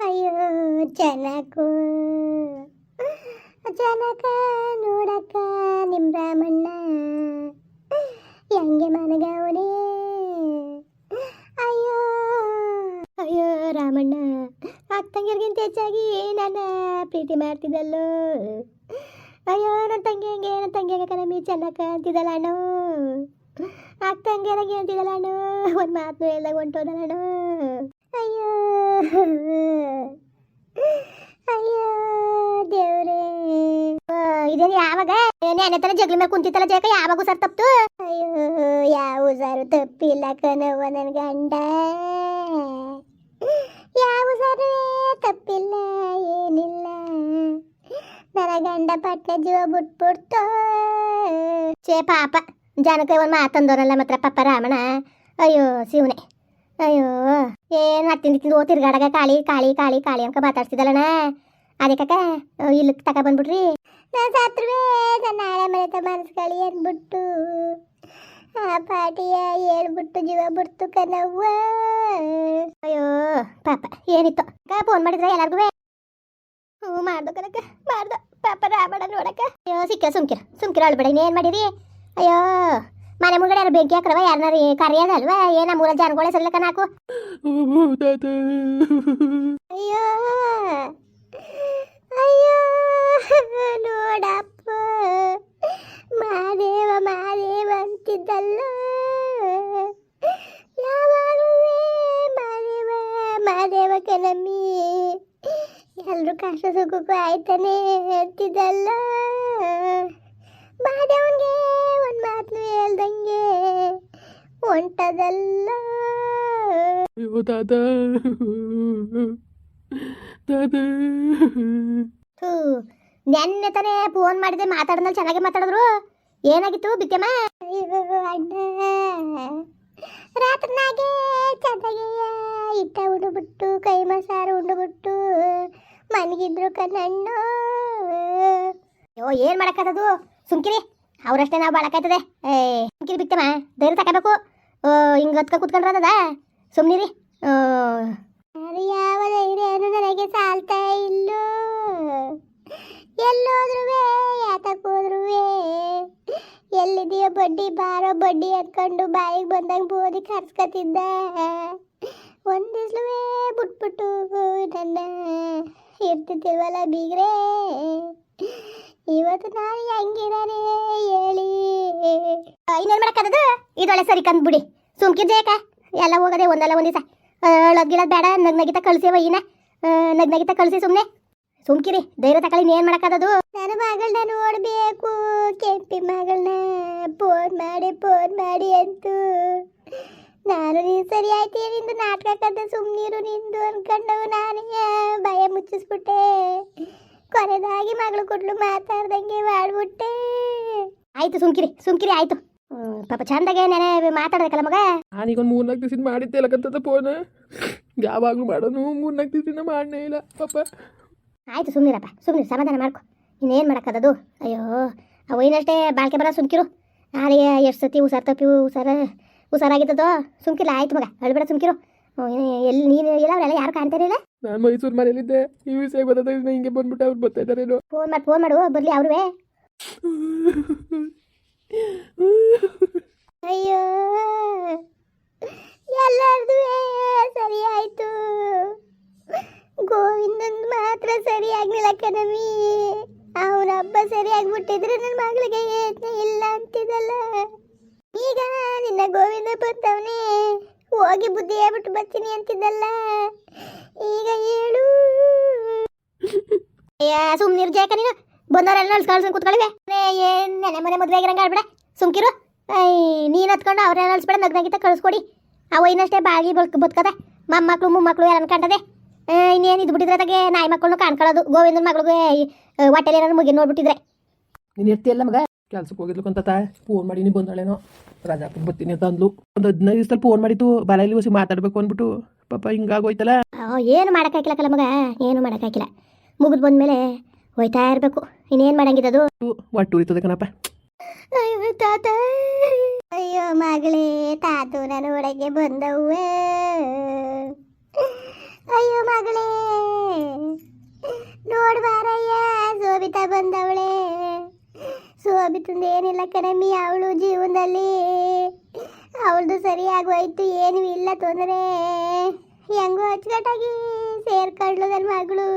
ಅಯ್ಯೋ, ಜನಕು. ಜನಕ ನೋಡಕ್ಕ ನಿಮ್ಮ ರಾಮಣ್ಣ. ಹೆಂಗೆ ಮನಗವನೇ ಅಯ್ಯೋ. ಅಯ್ಯೋ, ರಾಮಣ್ಣ. ಅಕ್ಕಂಗಿರ್ಗಿಂತ ಹೆಚ್ಚಾಗಿ ನನ್ನ ಪ್ರೀತಿ ಮಾಡ್ತಿದ್ದಲ್ಲೋ. ಅಯ್ಯೋ ನನ್ನ ತಂಗಿ ಹಂಗೆ ನನ್ನ ತಂಗಿ ಹಂಗೆ ಕಣಮಿ ಚೆನ್ನಕ್ಕ ಅಂತಿದ್ದಲ್ಲ ಅಣ್ಣ. ಅಕ್ಕ ಹಂಗೆ ನನಗೆ ಅಂತಿದ್ದಲ್ಲ ಅಣ್ಣ. ಒಂದು ಮಾತು ಎಲ್ಲ ಹೊಂಟೋದಲ್ಲ ಅಣ್ಣ. ಅಯ್ಯೋ, ದೇವ್ರೇ. ಇದೇನು ಯಾವಾಗ? ನೆನೆ ತರ ಜಗ್ಲಿ ಮೇಲೆ ಕುಂತಿತ್ತಲ್ಲ ಜಯಕ ಯಾವಾಗ ಸರ್ ತಪ್ಪಿತು ಅಯ್ಯೋ, ಯಾವ ಸರ್ ತಪ್ಪಿಲ್ಲ ಕಣವ್ವ ನನ್ನ ಗಂಡ. ಯಾವ ಸರ್ ತಪ್ಪಿಲ್ಲ, ಏನಿಲ್ಲ. ನನ್ನ ಗಂಡ ಪಟ್ನೆ ಜೀವ ಬಿಟ್ಬಿಡ್ತು. ಚೇ ಪಾಪ. ಜನಕ್ಕೆ ಒಂದು ಮಾತಂದೋರಲ್ಲ ಮಾತ್ರ, ಪಾಪ ರಾಮಣ ಅಯ್ಯೋ, ಶಿವನೇ. ಅಯ್ಯೋ. ಏನು ಹತ್ತಿಂದ ತಿಂದು ತಿರ್ಗಾಡಗ ಕಾಳಿ ಕಾಳಿ ಕಾಳಿ ಕಾಳಿ ಅನ್ಕ ಅದಕ್ಕೆ ಅದಕ್ಕಕ್ಕ ಇಲ್ಲಕ್ಕೆ ತಕ ಬಂದ್ಬಿಟ್ರಿ ನಾನು ಸತ್ರುವೆ ನನ್ನ ನಾಳೆ ಮನೆತ ಕಳಿ ಅಂದ್ಬಿಟ್ಟು. ಆ ಪಾಟಿಯ ಹೇಳ್ಬಿಟ್ಟು ಜೀವ ಬಿಡ್ತು ಕನವ್ವ. ಅಯ್ಯೋ, ಪಾಪ, ಏನಿತ್ತು. ಅಕ್ಕ ಫೋನ್ ಮಾಡಿದ್ರೆ ಎಲ್ಲರಿಗೂ ಹ್ಞೂ, ಮಾಡ್ದು ಕನಕ ಮಾಡ್ದು. ಪಾಪ ರಾಬಡ ನೋಡಕ್ಕ. ಅಯ್ಯೋ ಸಿಕ್ಕ ಸುಮ್ಕಿರ ಸುಮ್ಕಿರ, ಅಳ್ಬೇಡ, ಇನ್ನೇನು ಮಾಡಿರಿ ಅಯ್ಯೋ ಮನೆ ಮುಂದೆ ಯಾರು ಬೆಂಕಿ ಹಾಕ್ರವ? ಯಾರನ್ನಾರು ಕರೆಯೋದಲ್ವಾ ಏನ ಮೂರ ಜನಗಳೇ ಸರಿಲಕ್ಕ ನಾಕು. ಅಯ್ಯೋ. ಅಯ್ಯೋ. ನೋಡಪ್ಪ. ಮಾದೇವ ಮಾದೇವ ಅಂತಿದ್ದಲ್ಲ. ಯಾವಾಗಲೂ ಮಾದೇವ ಮಾದೇವ ಕೆಲಮ್ಮಿ ಎಲ್ರು ಕಷ್ಟ ಸುಖಕ್ಕೂ ಆಯ್ತಾನೆ ಅಂತಿದ್ದಲ್ಲ. ಮಾದೇವನ್ಗೆ ಒಂದು ಮಾತು ಹೇಳ್ದಂಗೆ ಒಂಟದಲ್ಲ. ಅಯ್ಯೋ ದಾದ. ದಾದ. ಥೂ ನೆನ್ನೆ ತಾನೇ ಫೋನ್ ಮಾಡಿದೆ ಮಾತಾಡಿದ್ಮೇಲೆ ಚೆನ್ನಾಗಿ ಮಾತಾಡಿದ್ರು. ಏನಾಗಿತ್ತು ಬಿಕ್ಕಮ್ಮ ಅಣ್ಣ. ರಾತ್ರಿನಾಗೆ ಚೆನ್ನಾಗಿ ಇಟ್ಟ ಉಂಡುಬಿಟ್ಟು ಕೈ ಮಸಾರು ಉಂಡುಬಿಟ್ಟು ಮನಗಿದ್ರು ಕಣ್ಣಣ್ಣ. ಅಯ್ಯೋ ಏನು ಮಾಡಕ್ಕತ್ತದು ಸುಮ್ಕಿರಿ, ಅವರಷ್ಟೇ ನಾವು ಬಾಳಕಾಯ್ತದೆ. ಏ, ಸುಮ್ಕಿರಿ ಬಿತ್ತಮ್ಮ ಧೈರ್ಯ ತಗೋಬೇಕು ಹಿಂಗೆ ಹತ್ಕ ಕುತ್ಕೊಂಡ್ರದ ಸುಮ್ನಿರಿ. ಯಾವ ಧೈರ್ಯನೂ ನನಗೆ ಸಾಲ್ತಾ ಇಲ್ಲೋ. ಎಲ್ಲೋದ್ರುವೆ ಯಾತಕ್ಕೆ ಹೋದ್ರೂ ಎಲ್ಲಿದೆಯೋ ಬಡ್ಡಿ ಬಾರೋ ಬಡ್ಡಿ ಅನ್ಕೊಂಡು ಬಾಯಿಗೆ ಬಂದಂಗೆ ಬೋದಿ ಕರ್ಸ್ಕೊತಿದ್ದ. ಒಂದಿಸ್ಲುವೇ ಬಿಟ್ಬಿಟ್ಟು ನನ್ನ. ಇರ್ತಿದ್ದಿಲ್ವಲ್ಲ ಬೀಗ್ರೆ. ಇವತ್ತು ನಾನು ಹೆಂಗಿರಾನೆ ಹೇಳಿ. ಇನ್ನೇನು ಮಾಡಕ್ಕದದು ಇದೊಳ್ಳೆ ಸರಿ ಕಂದ್ಬಿಡಿ ಸುಮ್ಕಿರ್ ಜಯಕ ಎಲ್ಲ ಹೋಗದೆ ಒಂದಲ್ಲ ಒಂದು ದಿವಸ. ಅಳಗಿಳದ್ ಬೇಡ, ನಗ್ ನಗಿತ ಕಳ್ಸಿವ ಈನ ನಗ್ ನಗಿತ ಕಳ್ಸಿ ಸುಮ್ಮನೆ ಸುಮ್ಕಿರಿ, ಧೈರ್ಯ ತಕೊಳ್ಳಿ ಏನು ಮಾಡಕ್ಕದದು ನನ್ನ ಮಗಳನ್ನ ನೋಡಬೇಕು. ಕೆಂಪಿ ಮಗಳನ್ನ ಫೋನ್ ಮಾಡಿ ಫೋನ್ ಮಾಡಿ ಅಂತು. ನಾನು ನೀನು ಸರಿ ಆಯ್ತು ನಿಂದು ನಾಟಕ ಕದ್ದ ಸುಮ್ಮನಿರು ನಿಂದು ಅನ್ಕೊಂಡು ನಾನೇ ಭಯ ಮುಚ್ಚಿಸ್ಬಿಟ್ಟೆ. ಕೊನೆದಾಗಿ ಮಗಳು ಕೊಟ್ಲು ಮಾತಾಡ್ದಂಗೆ ಮಾಡ್ಬಿಟ್ಟೆ. ಆಯ್ತು ಸುಮ್ಕಿರಿ ಸುಮ್ಕಿರಿ ಆಯ್ತು. ಹ್ಮ್, ಪಾಪ ಚಂದಾಗೆ ನೆನೆ ಮಾತಾಡ್ಬೇಕಲ್ಲ ಮಗ? ನಾನೀಗೊಂದು ಮೂರ್ನಾಲ್ಕು ದಿವಸ ಮಾಡಿದ್ದೆ ಇಲ್ಲಕಂತದ ಫೋನ್ ಯಾವಾಗಲೂ ಮಾಡೋನು ಮೂರ್ನಾಲ್ಕು ದಿವಸದಿಂದ ಮಾಡನೇ ಇಲ್ಲ ಪಾಪ. ಆಯ್ತು ಸುಮ್ಮನಿರಪ್ಪ ಸುಮ್ಮನೆ ಸಮಾಧಾನ ಮಾಡ್ಕೊ. ಇನ್ನೇನು ಮಾಡೋಕ್ಕದದು ಅಯ್ಯೋ ಅವು ಏನಷ್ಟೇ ಬಾಳ್ಕೆ ಬರ ಸುಮ್ಕಿರು. ನಾಳೆ ಎಷ್ಟು ಸತಿ ಹುಷಾರ್ ತಪ್ಪಿ ಹುಷಾರ ಹುಷಾರಾಗಿದ್ದದೋ? ಸುಮ್ಕಿಲ್ಲ ಆಯ್ತು ಮಗ ಅಳ್ಬೇಡ ಸುಮ್ಕಿರು. ಎಲ್ಲಿ ನೀನು ಎಲ್ಲ ಅವರೆಲ್ಲ ಯಾರು ಕಾಣ್ತಾರಿಲ್ಲ ನಾನು ಮೈಸೂರು ಮನೇಲಿದ್ದೆ ಈ ವಿಷಯ ಗೊತ್ತಾದ ಹಿಂಗೆ ಬಂದ್ಬಿಟ್ಟು ಅವ್ರು ಬರ್ತಾ ಫೋನ್ ಮಾಡಿ ಫೋನ್ ಮಾಡು, ಬರ್ಲಿ ಅವ್ರುವೆ. ಅಯ್ಯೋ ಎಲ್ಲರದು ಸರಿ ಆಯ್ತು. ಗೋವಿಂದನ್ ಮಾತ್ರ ಸರಿ ಆಗ್ಲಿಲ್ಲ ಕಣಮಿ ಅವನ ಹಬ್ಬ ಸರಿ ಆಗ್ಬಿಟ್ಟಿದ್ರೆ ನನ್ನ ಮಗಳಿಗೆ ಯತ್ನ ಇಲ್ಲ ಅಂತಿದಲ್ಲ ಈಗ ನಿನ್ನ ಗೋವಿಂದ ಬಂದವನೇ ಹೋಗಿ ಬುದ್ಧಿ ಹೇಳ್ಬಿಟ್ಟು ಬರ್ತೀನಿ ಅಂತಿದ್ದಲ್ಲ. ಈಗ ಹೇಳು. ಸುಮ್ಮನೆ ಜಯಕ ನೀನು ಬಂದವರೆಲ್ಲ ನಡ್ಸ್ ಕಳ್ಸ್ಕೊಂಡು ಕೂತ್ಕೊಳ್ಳಿವೆ. ನೆನೆ ಮನೆ ಮದುವೆ ಆಗಿರಂಗ ಆಡ್ಬಿಡ ಸುಮ್ಕಿರು. ನೀನು ಹತ್ಕೊಂಡು ಅವ್ರನ್ನ ನಡ್ಸ್ಬೇಡ ನಗ್ನಾಗಿತ್ತ ಕಳಿಸ್ಕೊಡಿ. ಇನ್ನಷ್ಟೇ ಬಾಗಿ ಬಳ್ಕ, ಬದುಕದೆ. ಮೊಮ್ಮಕ್ಳು ಮೊಮ್ಮಕ್ಳು ಎಲ್ಲ ಕಾಣ್ತದೆ? ಇನ್ನೇನು ಇದು ಬಿಟ್ಟಿದ್ರೆ ನಾಯಿ ಮಕ್ಕಳನ್ನು ಕಾಣ್ಕೊಳ್ಳೋದು. ಗೋವಿಂದನ ಮಗಳಿಗೆ ಹೊಟ್ಟೆಲಿ ಏನಾದ್ರು ಮುಗಿ ನೋಡ್ಬಿಟ್ಟಿದ್ರೆ. ನೀನು ಇರ್ತೀಯಲ್ಲ ಮಗ? ಕೆಲ್ಸಕ್ಕೆ ಹೋಗಿದ್ಲು ಅಂತ ತಾಯ್. ಫೋನ್ ಮಾಡೀನಿ ಬಂದಾಳೇನೋ. ರಜಾ ಬರ್ತೀನಿ ಅಂತ ಅಂದ್ಲು. ಒಂದು ಹದಿನೈದು ದಿವಸದಲ್ಲಿ ಫೋನ್ ಮಾಡಿತ್ತು. ಬಲೈಲಿ ಹೋಗಿ ಮಾತಾಡ್ಬೇಕು ಅಂದ್ಬಿಟ್ಟು ಪಾಪ ಹಿಂಗಾಗೋಯ್ತಲ್ಲ? ಏನು ಮಾಡೋಕ್ಕಾಗಿಲ್ಲ ಕಲ ಮಗ. ಏನು ಮಾಡೋಕ್ಕಾಗಿಲ್ಲ ಮುಗಿದು ಬಂದ್ಮೇಲೆ ಹೋಯ್ತಾ ಇರಬೇಕು. ಇನ್ನೇನು ಮಾಡಂಗಿದ್ದು ಒಟ್ಟು ಉರಿತದೆ ಕಣಪ್ಪ. ಅಯ್ಯೋ ತಾತ. ಅಯ್ಯೋ ಮಗಳೇ ತಾತು ನನ್ನ ಒಳಗೆ ಬಂದವೇ ಅಯ್ಯೋ ಮಗಳೇ. ನೋಡ್ಬಾರಯ್ಯ ಸೋಬಿತಾ ಬಂದವಳೆ. ಸೋಬಿತಂದು, ಏನಿಲ್ಲ ಕಣಮ್ಮಿ, ಅವಳು ಜೀವನದಲ್ಲಿ ಅವಳದು ಸರಿಯಾಗಿ ಹೋಯ್ತು ಏನೂ ಇಲ್ಲ ತೊಂದರೆ. ಹೆಂಗೋ ಅಚ್ಚುಕಟ್ಟಾಗಿ ಸೇರ್ಕೊಂಡ್ಲು ನನ್ನ ಮಗಳು.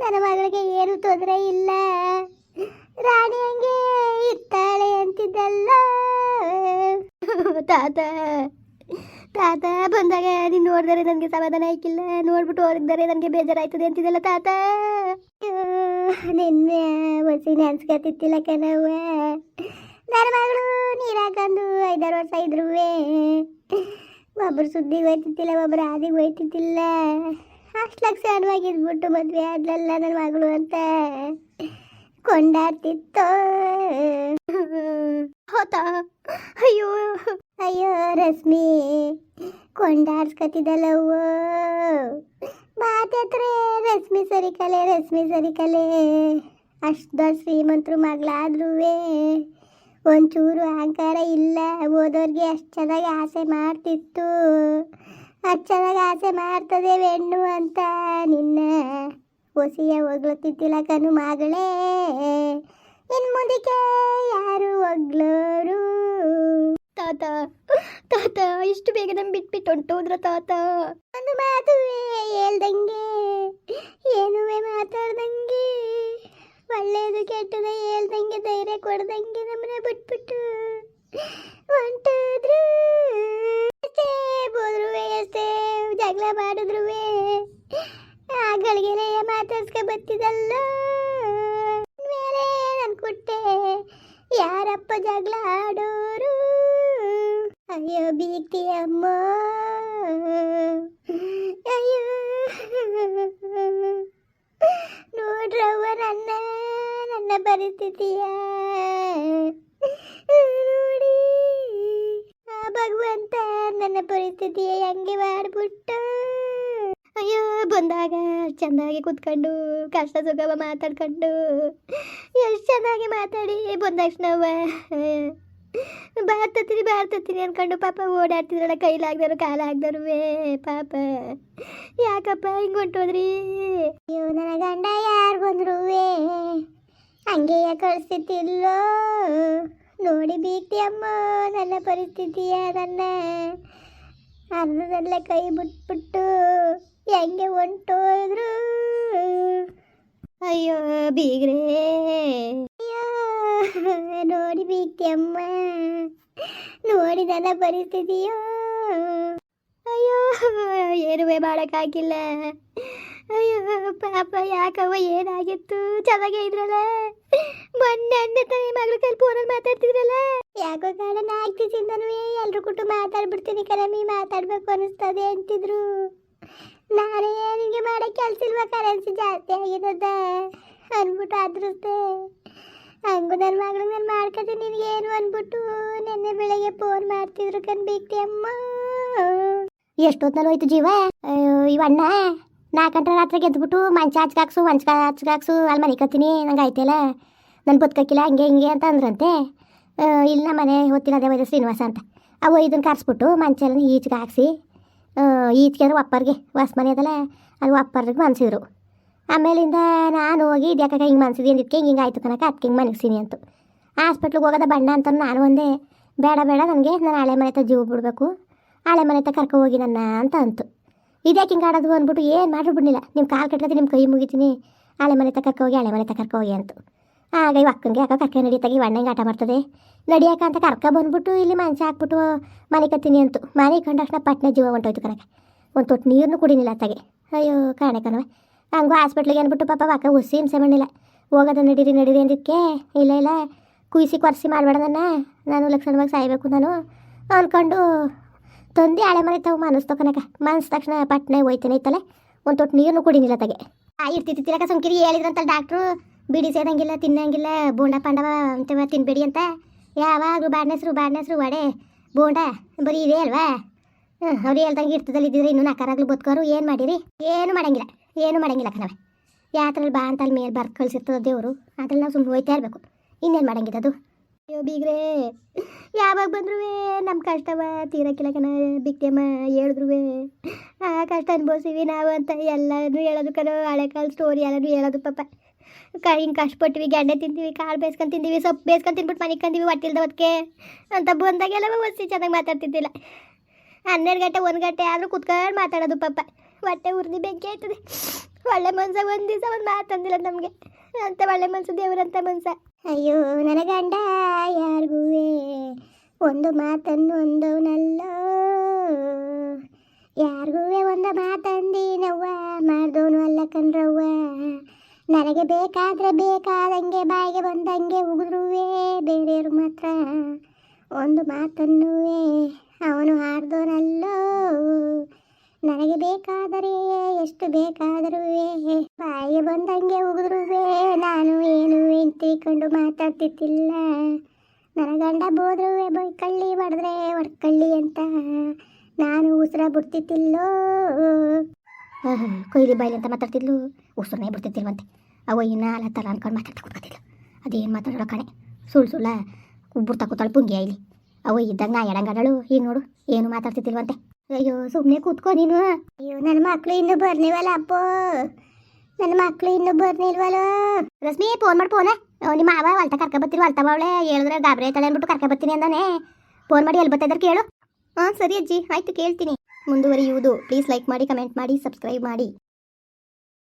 ನನ್ನ ಮಗಳಿಗೆ ಏನೂ ತೊಂದರೆ ಇಲ್ಲ. ರಾಣಿ ಹಂಗೆ ಇರ್ತಾಳೆ ಅಂತಿದ್ದಲ್ಲ. ತಾತ ತಾತ ಬಂದಾಗ ನೀನು ನೋಡಿದರೆ ನನಗೆ ಸಮಾಧಾನ ಆಯ್ಕಿಲ್ಲ. ನೋಡ್ಬಿಟ್ಟು ಹೋಗಿದ್ದಾರೆ ನನಗೆ ಬೇಜಾರಾಯ್ತದೆ ಅಂತಿದ್ದಲ್ಲ ತಾತ. ನಿನ್ನೆ ಹೊಸಿ ನೆನ್ಸ್ಕೊತಿತ್ತಿಲ್ಲ ಕಣವ್ವ. ನನ್ನ ಮಗಳು ನೀರು ಹಾಕೊಂಡು ಐದಾರು ವರ್ಷ ಇದ್ರುವೆ. ಒಬ್ರು ಸುದ್ದಿಗೆ ಹೋಯ್ತಿದ್ದಿಲ್ಲ ಒಬ್ರು ಆದಿಗೆ ಅಷ್ಟು ಲಕ್ಷ ಅನ್ವಾಗಿದ್ಬಿಟ್ಟು ಮದ್ವೆ ಆದ್ಲಲ್ಲ ನನ್ನ ಮಗಳು ಅಂತ. ಕೊಂಡಾಡ್ತಿತ್ತು. ಹೋತಾ? ಅಯ್ಯೋ. ಅಯ್ಯೋ ರಶ್ಮಿ ಮಾತಾತ್ರೆ ರಶ್ಮಿ ಸರಿ ಕಲೆ, ರಶ್ಮಿ ಸರಿ ಕಲೆ. ಅಷ್ಟು ಶ್ರೀಮಂತರು ಮಗಳಾದ್ರೂ ಒಂಚೂರು ಅಹಂಕಾರ ಇಲ್ಲ, ಓದೋರಿಗೆ ಅಷ್ಟು ಚೆನ್ನಾಗಿ ಆಸೆ ಮಾಡ್ತಿತ್ತು. ಅಷ್ಟು ಚೆನ್ನಾಗಿ ಆಸೆ ಮಾಡ್ತದೆ ಹೆಣ್ಣು ಅಂತ. ನಿನ್ನ ಹೊಸಿಯ ಹೊಗ್ಲತ್ತಿದ್ದಿಲ್ಲ ಕನು ಮಗಳೇ. ಇನ್ ಮುಂದಕ್ಕೆ ಯಾರು ಹೊಗ್ಲೋರು ತಾತ ತಾತ, ಇಷ್ಟು ಬೇಗ ನಮ್ ಬಿಟ್ಬಿಟ್ಟು ಹೊಂಟೋದ್ರ ತಾತ? ಒಂದು ಮಾತುವೆ ಹೇಳ್ದಂಗೆ, ಏನುವೆ ಮಾತಾಡ್ದಂಗೆ. ಒಳ್ಳೇದು ಕೆಟ್ಟದ ಹೇಳ್ದಂಗೆ, ಧೈರ್ಯ ಕೊಡ್ದಂಗೆ ನಮ್ಮನ್ನ ಬಿಟ್ಬಿಟ್ಟು ಹೊಂಟೋದ್ರು. ಎಷ್ಟೇ ಬೋದ್ರುವೆ ಅಷ್ಟೇ ಜಗಳ ಮಾಡಿದ್ರುವೆ ಆಗಳಿಗೆಲೆ ಮಾತಾಡ್ಸ್ಕ ಬತ್ತಿದಲ್ಲ ಮೇಲೆ ಕುಟ್ಟೆ, ಯಾರಪ್ಪ ಜಗಳ ಆಡೋರು? ಅಯ್ಯೋ, ಬೀಗ್ತಿ ಅಮ್ಮ. ನೋಡ್ರವ್ವ ನನ್ನ ನನ್ನ ಪರಿಸ್ಥಿತಿಯ ನೋಡಿ ಆ ಭಗವಂತ ನನ್ನ ಪರಿಸ್ಥಿತಿಯ ಹೆಂಗೆ ಮಾಡ್ಬಿಟ್ಟು ಅಯ್ಯೋ, ಬಂದಾಗ ಚೆಂದಾಗಿ ಕೂತ್ಕೊಂಡು ಕಷ್ಟ ಸುಖವ ಮಾತಾಡ್ಕೊಂಡು, ಎಷ್ಟು ಚೆನ್ನಾಗಿ ಮಾತಾಡಿ, ಬಂದ ತಕ್ಷಣವ ಬಾರ್ತತ್ತೀನಿ ಬಾರ್ತತ್ತೀನಿ ಅನ್ಕೊಂಡು ಪಾಪ ಓಡಾಡ್ತಿದ್ರಲ್ಲ ಕೈಲಾಗ್ದರು ವೇ ಪಾಪ. ಯಾಕಪ್ಪ ಹಿಂಗೆ ಹೊಂಟೋದ್ರಿ ಅಯ್ಯೋ ನನ್ನ ಗಂಡ ಯಾರು ಬಂದ್ರುವೆ ಹಂಗೆಯ ಕಳಿಸ್ತಿತ್ತಿಲ್ಲೋ ನೋಡಿ ಬೀಗ್ತಿ ಅಮ್ಮ ನನ್ನ ಪರಿಸ್ಥಿತಿಯ ನನ್ನ ಅರ್ಧದಲ್ಲೇ ಕೈ ಬಿಟ್ಬಿಟ್ಟು ಹೆಂಗೆ ಹೊಂಟೋದ್ರು ಅಯ್ಯೋ ಬೀಗ್ರೇ. ನೋಡಿ ಬೀಗ್ತಿ ಅಮ್ಮ ನೋಡಿ ನನ್ನ ಪರಿಸ್ಥಿತಿಯೋ. ಅಯ್ಯೋ ಏನುವೆ ಮಾಡೋಕ್ಕಾಗಿಲ್ಲ ಅಯ್ಯೋ, ಪಾಪ ಯಾಕವ ಏನಾಗಿತ್ತು? ಚೆನ್ನಾಗೇ ಇದ್ರಲ್ಲ? ಮೊನ್ನೆ ಅಣ್ಣ ತಾಯಿ ಮಗಳ ಕೈಲಿ ಫೋನಲ್ಲಿ ಮಾತಾಡ್ತಿದ್ರಲ್ಲ? ಯಾಕೋ ಕಾರಣ ದಿವಸದಿಂದನೂ ಎಲ್ರು ಕುಟುಂಬ ಮಾತಾಡ್ಬಿಡ್ತೀನಿ ಕರಮಿ, ಮಾತಾಡ್ಬೇಕು ಅನಿಸ್ತದೆ ಅಂತಿದ್ರು. ನಾನೇ ನಿಮಗೆ ಮಾಡೋ ಕೆಲ್ಸ ಇಲ್ವಾ ಕರೆನ್ಸಿ ಜಾಸ್ತಿ ಆಗಿದ್ದದ ಅಂದ್ಬಿಟ್ಟು ಅದ್ರಸ್ತೆ ಹಂಗು ನನ್ನ ಮಗಳು ನಾನು ಮಾಡ್ಕೊತೀನಿ ನಿನಗೆ ಏನು ಅಂದ್ಬಿಟ್ಟು ನಿನ್ನೆ ಬೆಳಗ್ಗೆ ಫೋನ್ ಮಾಡ್ತಿದ್ರು ಕಣ್ ಬೇಕ್ತಿ ಅಮ್ಮ. ಎಷ್ಟೊತ್ತಲ್ಲಿ ಹೋಯ್ತು ಜೀವ? ಇವಣ್ಣ ನಾಲ್ಕು ಗಂಟೆ ರಾತ್ರಿ ಗೆದ್ಬಿಟ್ಟು ಮಂಚ ಹಚ್ಕಾಕ್ಸು ಮಂಚ ಹಚ್ಕಾಕ್ಸು ಅಲ್ಲಿ ಮನೆ ಕತ್ತೀನಿ. ನಂಗೆ ಆಯ್ತಲ್ಲ? ನನ್ನ ಬದುಕಕ್ಕಿಲ್ಲ, ಹಂಗೆ ಹಿಂಗೆ ಅಂತ ಅಂದ್ರಂತೆ. ಇಲ್ಲ ಮನೆ ಹೊತ್ತಿನ ಅದೇ ವೈದ್ಯ ಶ್ರೀನಿವಾಸ ಅಂತ. ಅವು ಇದನ್ನು ಕರ್ಸ್ಬಿಟ್ಟು ಮಂಚ ಎಲ್ಲ ಈಚೆಗೆ ಹಾಕ್ಸಿ ಈಚೆಗೆ ಅಂದ್ರೆ ಒಪ್ಪರ್ಗೆ ಹೊಸ ಮನೆ ಅದಲ್ಲ, ಅಲ್ಲಿ ಒಪ್ಪರ್ಗೆ ಮನ್ಸಿದ್ರು ಆಮೇಲಿಂದ ನಾನು ಹೋಗಿ, ಇದ್ಯಾಕ ಹಿಂಗೆ ಮನಸ್ಸಿದೆ ಅಂದಿದ್ದಕ್ಕೆ ಹಿಂಗೆ ಆಯಿತು ಕನಕ ಅದಕ್ಕೆ ಹಿಂಗೆ ಮನಗ್ಸೀನಿ ಅಂತ. ಹಾಸ್ಪಿಟ್ಲಿಗೆ ಹೋಗೋದ ಬಣ್ಣ ಅಂತ ನಾನು ಒಂದೇ, ಬೇಡ ಬೇಡ ನನಗೆ, ನಾನು ಹಳೆ ಮನೆ ಹತ್ರ ಜೀವ ಬಿಡಬೇಕು. ಹಳೆ ಮನೆ ಹತ್ರ ಕರ್ಕೊ ಹೋಗಿ ನನ್ನ ಅಂತ ಅಂತು. ಇದ್ಯಾಕೆ ಹಿಂಗೆ ಆಡೋದು ಅಂದ್ಬಿಟ್ಟು ಏನು ಮಾಡ್ರು ಬಿಡ್ಲಿಲ್ಲ. ನಿಮ್ಮ ಕಾಲು ಕಟ್ಲತ್ತೀನಿ ನಿಮ್ಮ ಕೈ ಮುಗಿತೀನಿ. ಹಳೆ ಮನೆ ಕರ್ಕೊ ಹೋಗಿ, ಹಳೆ ಮನೆ ಕರ್ಕೊ ಹೋಗಿ ಅಂತ. ಆಗ ಇವ್ ಅಕ್ಕನಿಗೆ ಯಾಕೋ ಕರ್ಕ ನಡೀತಾಗಿ ಅಣ್ಣ ಹಿಂಗೆ ಆಟ ಮಾಡ್ತದೆ. ನಡಿಯಕ್ಕ ಅಂತ ಕರ್ಕ ಬಂದ್ಬಿಟ್ಟು ಇಲ್ಲಿ ಮಂಚ ಹಾಕ್ಬಿಟ್ಟು ಮನೆ ಕತ್ತೀನಿ ಅಂತು. ಮನೆ ಕಂಡಕ್ಷಣ ಪಟ್ನೆ ಜೀವ ಹೊಂಟೋಯ್ತು ಕನಕ ಒಂದು ತೊಟ್ಟು ನೀರನ್ನು ಕುಡಿನಿಲ್ಲ ಅತ್ತಾಗೆ. ಅಯ್ಯೋ ಕಾಣೆ ಕಣವೆ ಹಂಗೂ ಹಾಸ್ಪಿಟ್ಲಿಗೆ ಅಂದ್ಬಿಟ್ಟು ಪಾಪ ಅಕ್ಕ ಹುಸಿ ಹಿಂಸೆ ಮಾಡಿಲ್ಲ ಹೋಗೋದ ನಡೀರಿ ನಡೀರಿ ಅಂದಿದ್ದಕ್ಕೆ ಇಲ್ಲ ಇಲ್ಲ, ಕುಯ್ಸಿ ಕೊರ್ಸಿ ಮಾಡಬೇಡ ನನ್ನ. ನಾನು ಲಕ್ಷಣವಾಗಿ ಸಾಯ್ಬೇಕು ನಾನು ಅಂದ್ಕೊಂಡು ತಂದು ಹಳೆ ಮನೆ ತಾವು ಮನಸ್ಸು ತಕೊನಕ ಮನಸ್ ತಕ್ಷಣ ಪಟ್ನೆ ಹೋಯ್ತಾನೆ ಇತ್ತಲ್ಲ. ಒಂದು ತೊಟ್ಟು ನೀರನ್ನು ಕುಡಿನಿಲ್ಲ ತಗೆ. ಆ ಇರ್ತಿತ್ತಿರಕ ಸುಮ್ಕಿರಿ. ಹೇಳಿದ್ರಂತ ಡಾಕ್ಟ್ರು ಬಿಡಿ ಸೇದಂಗಿಲ್ಲ, ತಿನ್ನಂಗಿಲ್ಲ, ಬೋಂಡ, ಪಾಂಡವ ಅಂತವ ತಿನ್ಬೇಡಿ ಅಂತ. ಯಾವಾಗಲೂ ಬಾಡ್ನೆಸ್ರು ಬಾಡ್ನೆಸ್ರು ವಡೆ, ಬೋಂಡ, ಬರೀ ಇದೆ ಅಲ್ವಾ? ಅವ್ರು ಹೇಳ್ದಂಗೆ ಇರ್ತದಲ್ಲಿ, ಇದ್ದಿದ್ರೆ ಇನ್ನೂ ನಕಾರಾಗ್ಲು ಬದುಕೋರು. ಏನು ಮಾಡಿರಿ? ಏನು ಮಾಡಂಗಿಲ್ಲ. ಏನು ಮಾಡಂಗಿಲ್ಲ ಕಣವೆ ಯಾತ್ರಲ್ಲಿ ಬಾ ಅಂತ ಮೇಲೆ ಬರ್ದು ಕಳ್ಸಿರ್ತದ ದೇವರು. ಅದ್ರಲ್ಲಿ ನಾವು ಸುಮ್ಮನೆ ಹೋಯ್ತಾ ಇರಬೇಕು. ಇನ್ನೇನು ಮಾಡಂಗಿದೆ ಅದು? ಅಯ್ಯೋ ಬೀಗ್ರೆ, ಯಾವಾಗ ಬಂದ್ರು ನಮ್ಮ ಕಷ್ಟವ? ತೀರಕ್ಕಿಲ್ಲ ಕಣ ಬಿಕ್ತಮ್ಮ ಹೇಳಿದ್ರು ಆ ಕಷ್ಟ ಅನುಭವಿಸಿವಿ ನಾವು ಅಂತ ಎಲ್ಲರೂ ಹೇಳೋದು ಕಣ ಹಳೆ ಕಾಲ ಸ್ಟೋರಿ ಎಲ್ಲರೂ ಹೇಳೋದು ಪಾಪ. ಕ ಹಿಂಗೆ ಕಷ್ಟಪಟ್ಟಿವಿ ಗೆಡ್ಡೆ ತಿಂತೀವಿ ಕಾಳು ಬೇಸ್ಕೊಂಡು ತಿಂತೀವಿ, ಸೊಪ್ಪು ಬೇಸ್ಕೊಂಡು ತಿನ್ಬಿಟ್ಟು ಮನೆಗೆ ಕಂದೀವಿ ಹೊಟ್ಟಿಲ್ದ ಹೊತ್ತಿಗೆ ಅಂತ ಬಂದಾಗೆಲ್ಲ ಒಸಿ, ಚೆನ್ನಾಗಿ ಮಾತಾಡ್ತಿದ್ದಿಲ್ಲ. ಹನ್ನೆರಡು ಗಂಟೆ, ಒಂದು ಗಂಟೆ ಆದರೂ ಕುತ್ಕೊಂಡು ಮಾತಾಡೋದು ಪಾಪ. ಹೊಟ್ಟೆ ಉರ್ದಿ ಬೆಂಕಿ ಆಯ್ತದೆ. ಒಳ್ಳೆ ಮನ್ಸ, ಒಂದ್ ದಿವಸ ಒಂದು ಮಾತಂದಿಲ್ಲ ನಮಗೆ. ಅಂತ ಒಳ್ಳೆ ಮನ್ಸ, ದೇವರಂತ ಮನ್ಸ. ಅಯ್ಯೋ, ನನ್ನ ಗಂಡ ಯಾರಿಗೂವೇ ಒಂದು ಮಾತನ್ನು ಒಂದವನಲ್ಲೋ. ಯಾರಿಗೂವೇ ಒಂದು ಮಾತಂದಿನವ್ವ ಮಾಡ್ದವನು ಅಲ್ಲ ಕಣ್ರವ್ವ. ನನಗೆ ಬೇಕಾದ್ರೆ ಬೇಕಾದಂಗೆ, ಬಾಯಿಗೆ ಬಂದಂಗೆ ಉಗಿದ್ರುವೆ ಬೇರೆಯವ್ರು ಮಾತ್ರ ಒಂದು ಮಾತನ್ನುವೇ ಅವನು ಹಾಡ್ದೋನಲ್ಲೋ ನನಗೆ ಬೇಕಾದರೆ ಎಷ್ಟು ಬೇಕಾದರೂ ಬಾಯಿಗೆ ಬಂದಂಗೆ ಉಗಿದ್ರುವೆ ನಾನು ಏನು ಎಂತಿಕೊಂಡು ಮಾತಾಡ್ತಿತ್ತಿಲ್ಲ ನನ್ನ ಗಂಡ ಬೋದ್ರುವೆ ಬೈಕಳ್ಳಿ ಬಡದ್ರೆ ಹೊಡ್ಕಳ್ಳಿ ಅಂತ. ನಾನು ಉಸಿರ ಬಿಡ್ತಿದ್ದಿಲ್ಲೋ. ಕೊಯ್ಲಿ ಬಾಯ್ಲಿ ಅಂತ ಮಾತಾಡ್ತಿದ್ಲು. ಉಸಿರನ್ನೇ ಬಿಡ್ತಿದ್ದಿಲ್ವಂತೆ. ಅವ ಇನ್ನ ಅಲ್ಲ ತಲ ಅನ್ಕೊಂಡು ಮಾತಾಡ್ತಾ ಅದೇನು ಮಾತಾಡೋ ಕಣೆ. ಸುಳ್ಳು ಸುಳ್ಳ, ಉಬ್ಬುರ್ತಾ ಕೂತಾಳು ಪುಂಗಿ ಇಲ್ಲಿ. ಅವ ಇದ್ದಾಗ ನಾ ಎಡಂಗಡಳು ಈಗ ನೋಡು, ಏನು ಮಾತಾಡ್ತಿದ್ದಿಲ್ವಂತೆ. ಅಯ್ಯೋ ಸುಮ್ಮನೆ ಕೂತ್ಕೋ ನೀನು. ಅಯ್ಯೋ ನನ್ನ ಮಕ್ಕಳು ಇನ್ನೂ ಬರ್ನಿವಲ್ಲ ಅಪ್ಪ? ನನ್ನ ಮಕ್ಕಳು ಇನ್ನೂ ಬರ್ನಿಲ್ವಲ್ಲ ರಶ್ಮಿ ಫೋನ್ ಮಾಡಿ ಫೋನ ನಿಮ್ಮ ಮಾವ ಅಲ್ತ ಕರ್ಕ ಬರ್ತೀರಿ ಹೊಲ್ತವ ಅವಳೆ ಹೇಳಿದ್ರೆ ಗಾಬರಿ ಆಯ್ತಾಳೆ ಅಂದ್ಬಿಟ್ಟು ಕರ್ಕ ಬರ್ತೀನಿ ಅಂದಾನೆ. ಫೋನ್ ಮಾಡಿ ಎಲ್ಲಿ ಬರ್ತಾ ಕೇಳು. ಹಾಂ, ಸರಿ ಅಜ್ಜಿ, ಆಯ್ತು ಕೇಳ್ತೀನಿ. ಮುಂದುವರಿಯುವುದು. ಪ್ಲೀಸ್ ಲೈಕ್ ಮಾಡಿ ಕಮೆಂಟ್ ಮಾಡಿ ಸಬ್ಸ್ಕ್ರೈಬ್ ಮಾಡಿ.